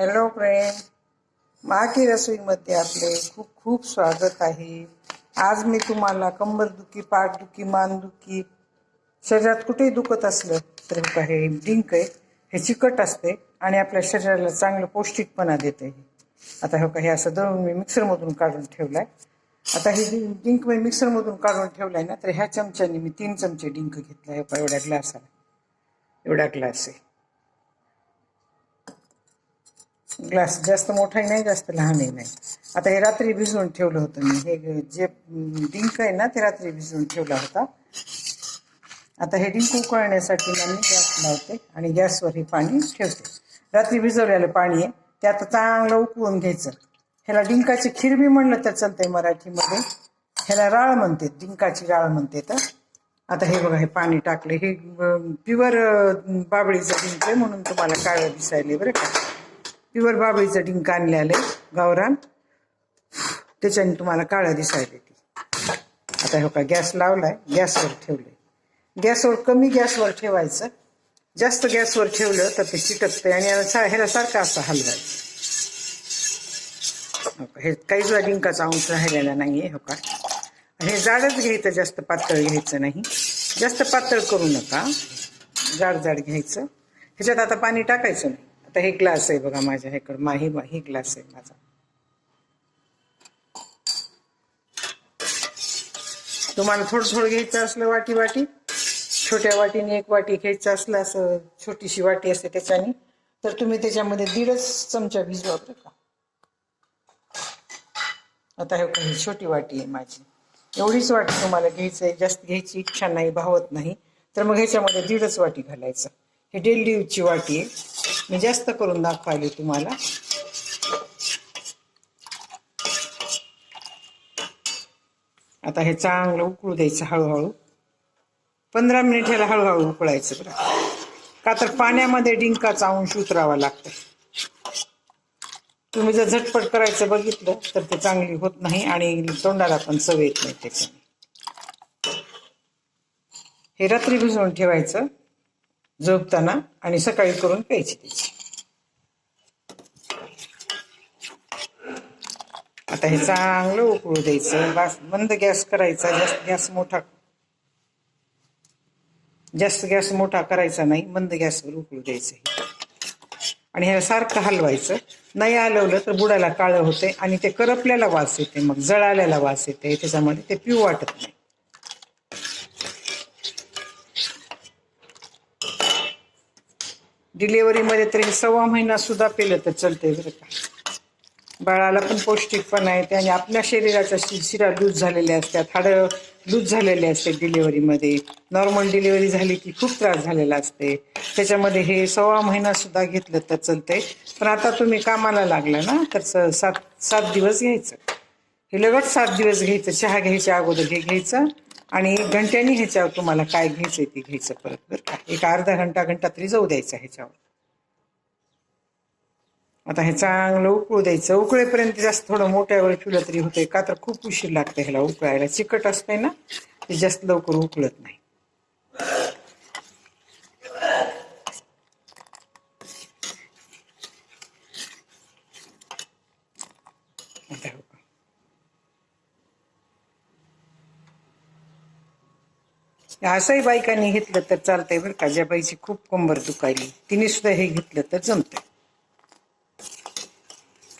Hello friend. माकी रसोईमध्ये आपले खूप खूप स्वागत आहे. आज मी तुम्हाला कंबरदुखी पाठदुखी मानदुखी शरीरात कुठेही दुखत असलं तर हे हे डिंक आहे हे चिकट असते आणि आपल्या शरीराला चांगलं पौष्टिकपणा देते हे. आता हे का हे असं दळून मी मिक्सरमधून काढून ठेवलाय. आता हे डिंक मी मिक्सरमधून काढून ठेवलाय ना तर ह्या चमच्याने मी तीन चमचे डिंक घेतला हो हे एवढ्या ग्लासाला. एवढा ग्लास आहे. ग्लास जास्त मोठाही नाही जास्त लहानही नाही. आता हे रात्री भिजवून ठेवलं होतं मी. हे जे डिंक आहे ना ते रात्री भिजवून ठेवला होता. आता हे डिंक उकळण्यासाठी मी गॅस लावते आणि गॅसवर हे पाणी ठेवते. रात्री भिजवलेलं पाणी आहे ते आता चांगलं उकळून घ्यायचं. ह्याला डिंकाची खीर बी म्हणलं तर चालतंय मराठीमध्ये. ह्याला राळ म्हणते डिंकाची राळ म्हणते तर. आता हे बघा हे पाणी टाकले. हे प्युअर बाबळीचं डिंक आहे म्हणून तुम्हाला काळं दिसायले बरं का. प्युअर बाबळीचं डिंक आणले आहे गावरान. त्याच्याने तुम्हाला काळा दिसायला ती आता हो का गॅस लावलाय गॅसवर ठेवले गॅसवर कमी गॅसवर ठेवायचं. जास्त गॅसवर ठेवलं तर ते चिटकते आणि याला ह्याला सारखं असं हलवायचं. हे काही वेळा डिंकाचा अंश राहिलेला नाहीये हो का हे जाडच घ्यायचं जास्त पातळ घ्यायचं नाही. जास्त पातळ करू नका. जाड जाड घ्यायचं. ह्याच्यात आता पाणी टाकायचं नाही. आता हे ग्लास आहे बघा माझ्या ह्याकडं. माही माही ग्लास आहे माझा. तुम्हाला थोडं थोडं घ्यायचं असलं वाटी वाटी छोट्या वाटीने एक वाटी घ्यायचं असलं असं छोटीशी वाटी असते त्याच्याने तर तुम्ही त्याच्यामध्ये दीडच चमचा भिजवा बरं का? आता हे काही छोटी वाटी आहे माझी. एवढीच वाटी तुम्हाला घ्यायचं आहे जास्त घ्यायची इच्छा नाही भावत नाही. तर मग ह्याच्यामध्ये दीडच वाटी घालायचं. हे डेली यूजची वाटी आहे. मी जास्त करून दाखवायली तुम्हाला. आता हे चांगलं उकळू द्यायचं हळूहळू. पंधरा मिनिट ह्याला हळूहळू उकळायचं बरं. का तर पाण्यामध्ये डिंकाचा अंश उतरावा लागतो तुम्ही जर झटपट करायचं बघितलं तर ते चांगली होत नाही आणि तोंडाला पण चव येत नाही त्याच्याने. हे रात्री भिजवून ठेवायचं. झोपताना आणि सकाळी करून प्यायची त्याची. आता हे चांगलं उकळू द्यायचं. बंद मंद गॅस करायचा. जास्त गॅस मोठा. जास्त गॅस मोठा करायचा नाही. मंद गॅसवर उकळू द्यायचं आणि ह्याला सारखं हलवायचं. नाही हलवलं तर बुडाला काळं होते आणि ते करपल्याला वास येते मग जळाल्याला वास येते त्याच्यामध्ये ते पिऊ वाटत नाही. डिलेवरीमध्ये तरी हे सव्वा महिना सुद्धा पेलं तर चालतंय बरं का. बाळाला पण पौष्टिक पण आहे आणि आपल्या शरीराच्या शि- शिरा लूज झालेल्या असतात हाडं लूज झालेले असते डिलेवरीमध्ये नॉर्मल डिलेवरी झाली की खूप त्रास झालेला असते. त्याच्यामध्ये हे सव्वा महिना सुद्धा घेतलं तर चालतंय. पण आता तुम्ही कामाला लागला ना तर सात सात दिवस घ्यायचं. हे लगट सात दिवस घ्यायचं चहा घ्यायच्या अगोदर हे घ्यायचं. आणि एक घंट्यानी ह्याच्यावर तुम्हाला काय घ्यायचं ते घ्यायचं परत बरं का. एक अर्धा घंटा घंटा तरी जाऊ द्यायचा ह्याच्यावर. आता हे चांगलं उकळू द्यायचं. उकळेपर्यंत जास्त थोडं मोठ्यावर ठेवलं तरी होतंय. का तर खूप उशीर लागते ह्याला उकळायला. चिकट असतंय ना ते जास्त लवकर उकळत नाही. आता हे बघा. असंही बायकांनी घेतलं तर चालतंय बरं का. ज्या बाईची खूप कंबर दुखायली तिने सुद्धा हे घेतलं तर जमतंय.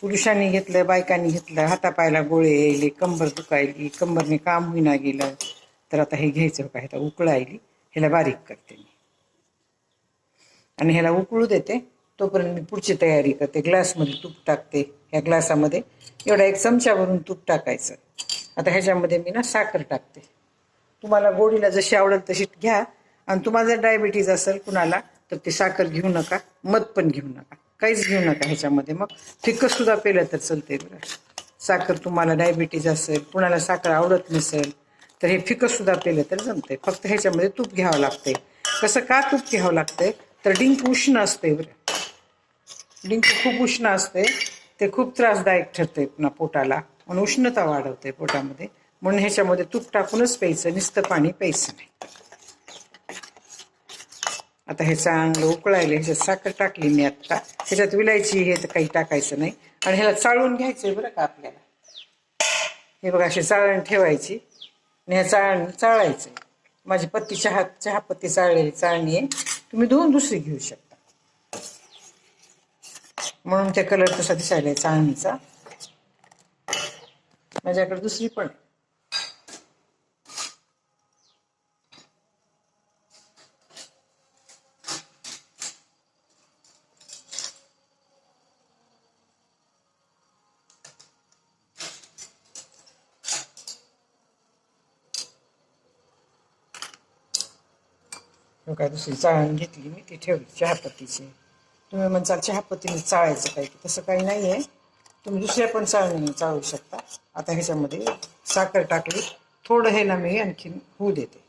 पुरुषांनी घेतलं बायकांनी घेतलं हातापायला गोळे यायले कंबर दुखायली कंबरने काम होईना गेलं तर आता हे घ्यायचं का ह्याला उकळायली ह्याला बारीक करते मी. आणि ह्याला उकळू देते तोपर्यंत मी पुढची तयारी करते ग्लासमध्ये तूप टाकते. ह्या ग्लासामध्ये एवढा एक चमच्यावरून तूप टाकायचं. आता ह्याच्यामध्ये मी ना साखर टाकते. तुम्हाला गोडीला जशी आवडेल तशी घ्या. आणि तुम्हाला जर डायबिटीज असेल कुणाला तर ते साखर घेऊ नका मध पण घेऊ नका. काहीच घेऊ नका ह्याच्यामध्ये. मग फिकं सुद्धा पेलं तर चलते बरं. साखर तुम्हाला डायबिटीज असेल कुणाला साखर आवडत नसेल तर हे फिकं सुद्धा पेलं तर जमते फक्त ह्याच्यामध्ये तूप घ्यावं लागते कसं का तूप घ्यावं लागते तर डिंक उष्ण असते बरं. डिंक खूप उष्ण असते ते खूप त्रासदायक ठरते पुन्हा पोटाला. म्हणून उष्णता वाढवते पोटामध्ये. म्हणून ह्याच्यामध्ये तूप टाकूनच प्यायचं नुसतं पाणी प्यायचं नाही. आता हे चांगलं उकळायला ह्याच्यात साखर टाकली मी आत्ता. ह्याच्यात विलायची हे तर काही टाकायचं नाही. आणि ह्याला चाळून घ्यायचं आहे बरं का आपल्याला. हे बघा अशी चाळण ठेवायची आणि ह्या चाळण चाळायचं माझी पत्ती चहा चहा पत्ती चाळलेली चाळणी आहे. तुम्ही दोन दुसरी घेऊ शकता. म्हणून ते कलर तसा दिसायला आहे चाळणीचा. माझ्याकडे दुसरी पण आहे. काय दुसरी चाळण घेतली मी ती ठेवली चहापत्तीची तुम्ही म्हणसाल चहापत्तीने चाळायचं काय की तसं काही नाही आहे तुम्ही दुसऱ्या पण चाळणीने चाळू शकता. आता ह्याच्यामध्ये साखर टाकली थोडं हे ना मी आणखीन होऊ देते.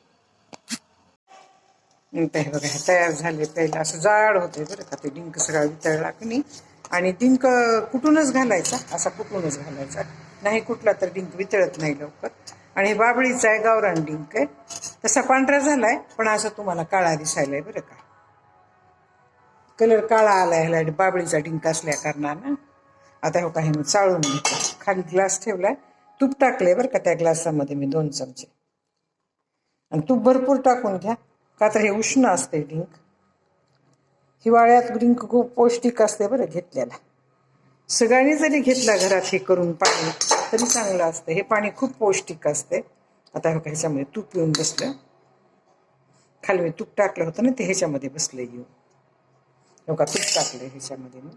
हे बघा हे तयार झाले पहिलं असं जाड होते बरं का ते डिंक सगळा वितळला की नाही आणि डिंक कुठूनच घालायचा असा कुठूनच घालायचा. नाही कुठला तर डिंक वितळत नाही लवकर. आणि बाबळीचा आहे गावरान डिंक आहे. तसा पांढरा झालाय पण असं तुम्हाला काळा दिसायलाय बरं का. कलर काळा आला ह्याला बाबळीचा डिंक असल्या कारणानं. आता हो काही मी चाळून घेतो खाली ग्लास ठेवलाय. तूप टाकले बरं का त्या ग्लासामध्ये मी दोन चमचे. आणि तूप भरपूर टाकून घ्या. का तर हे उष्ण असते डिंक. हिवाळ्यात डिंक खूप पौष्टिक असते बरं घेतल्याला. सगळ्यांनी जरी घेतला घरात हे करून पाणी तरी चांगलं असतं. हे पाणी खूप पौष्टिक असते. आता ह्याच्यामध्ये तूप येऊन बसलं. खाली मी तूप टाकलं होतं ना ते ह्याच्यामध्ये बसलं येऊन. हे बघा तूप टाकलं ह्याच्यामध्ये मी.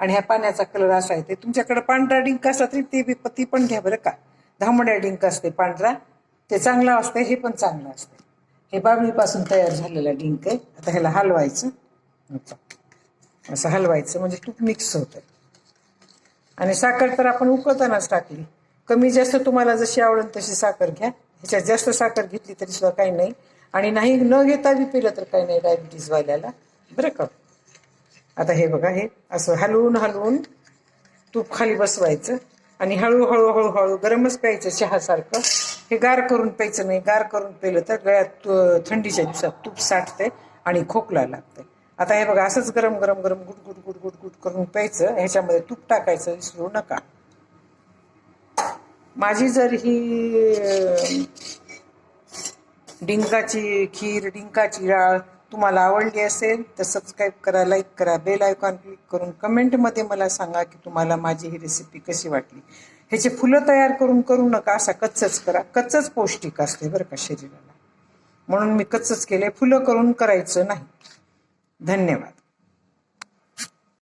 आणि ह्या पाण्याचा कलर असा आहे ते तुमच्याकडे पांढरा डिंक असला तरी ते बी पती पण घ्या बरं का. धामड्या डिंक असते पांढरा ते चांगलं असते हे पण चांगलं असते. हे बाबळीपासून तयार झालेला डिंक आहे. आता ह्याला हलवायचं. असं हलवायचं म्हणजे तूप मिक्स होतं. आणि साखर तर आपण उकळतानाच टाकली. कमी जास्त तुम्हाला जशी आवडेल तशी साखर घ्या. ह्याच्यात जास्त साखर घेतली तरी सुद्धा काही नाही. आणि नाही न घेता बी पिलं तर काही नाही डायबिटीजवाल्याला. बरं का? आता हे बघा हे असं हलवून हलवून तूप खाली बसवायचं आणि हळूहळू हळूहळू गरमच प्यायचं चहासारखं. हे गार करून प्यायचं नाही. गार करून प्यायलं तर गळ्यात थंडीच्या दिवसात तूप साठते आणि खोकला लागते आता हे बघा असंच गरम गरम गरम गुट गुट गुट गुट गुट करून प्यायचं ह्याच्यामध्ये तूप टाकायचं विसरू नका. माझी जर ही डिंकाची खीर डिंकाची डाळ तुम्हाला आवडली असेल तर सबस्क्राईब करा लाईक करा बेल आयकॉन क्लिक करून कमेंटमध्ये मला सांगा की तुम्हाला माझी ही रेसिपी कशी वाटली. ह्याचे फुलं तयार करून करू नका असा कच्चच करा. कच्चच पौष्टिक असते बरं का शरीराला. म्हणून मी कच्चच केले फुलं करून करायचं नाही. धन्यवाद.